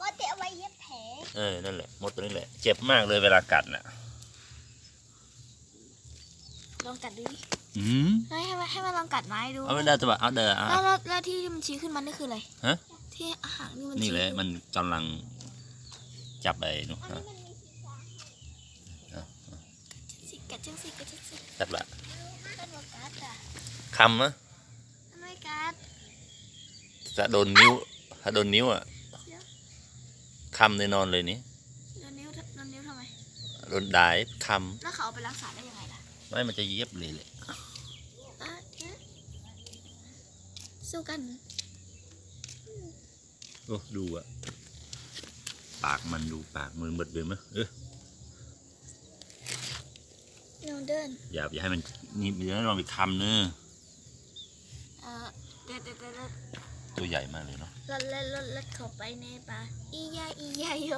ว่าจะเอาไว้เย็บแผลเออ นั่นแหละ มดตัวนี้แหละ เจ็บมากเลยเวลากัดน่ะ ลองกัดดูดิอืมให้ให้มันให้มันลองกัดไม้ดูเอาไม่ได้ตัวเอาเด้อเอาแล้วแล้วแล้วที่มันชี้ขึ้นมานี่คืออะไรฮะ ที่หางนี่มันนี่ชี้แหละมันกำลังจับไอ้นู่นอันฮะนี้มันมีสีฟ้าสิกัดจังสิกัดจังสิกัดละกัดว่ากัดอะคำนะทำไมกัดถ้าโดนนิ้ว ถ้าโดนนิ้วอะ คำในนอนเลยนี่โดนนิ้วโดนนิ้วทำไมโดนได้คแล้วเขาเอาไปรักษาได้ยังไงล่ะำไม่มันจะเย็บเลยแหละอะเนี่ยสู้กันโอ้ดูอะปากมันดูปากมือหมดเลยมั้ยเออลองเดินอย่าอย่าให้มันนี่เดี๋ยวลองไปคำเนอะเอ่อเดี๋ยวเดี๋ยวเดี๋ยวเดี๋ยว ตัวใหญ่มากเลยเนาะรถเล่นรถเล่นเข้าไปในป่าอียาอียาโย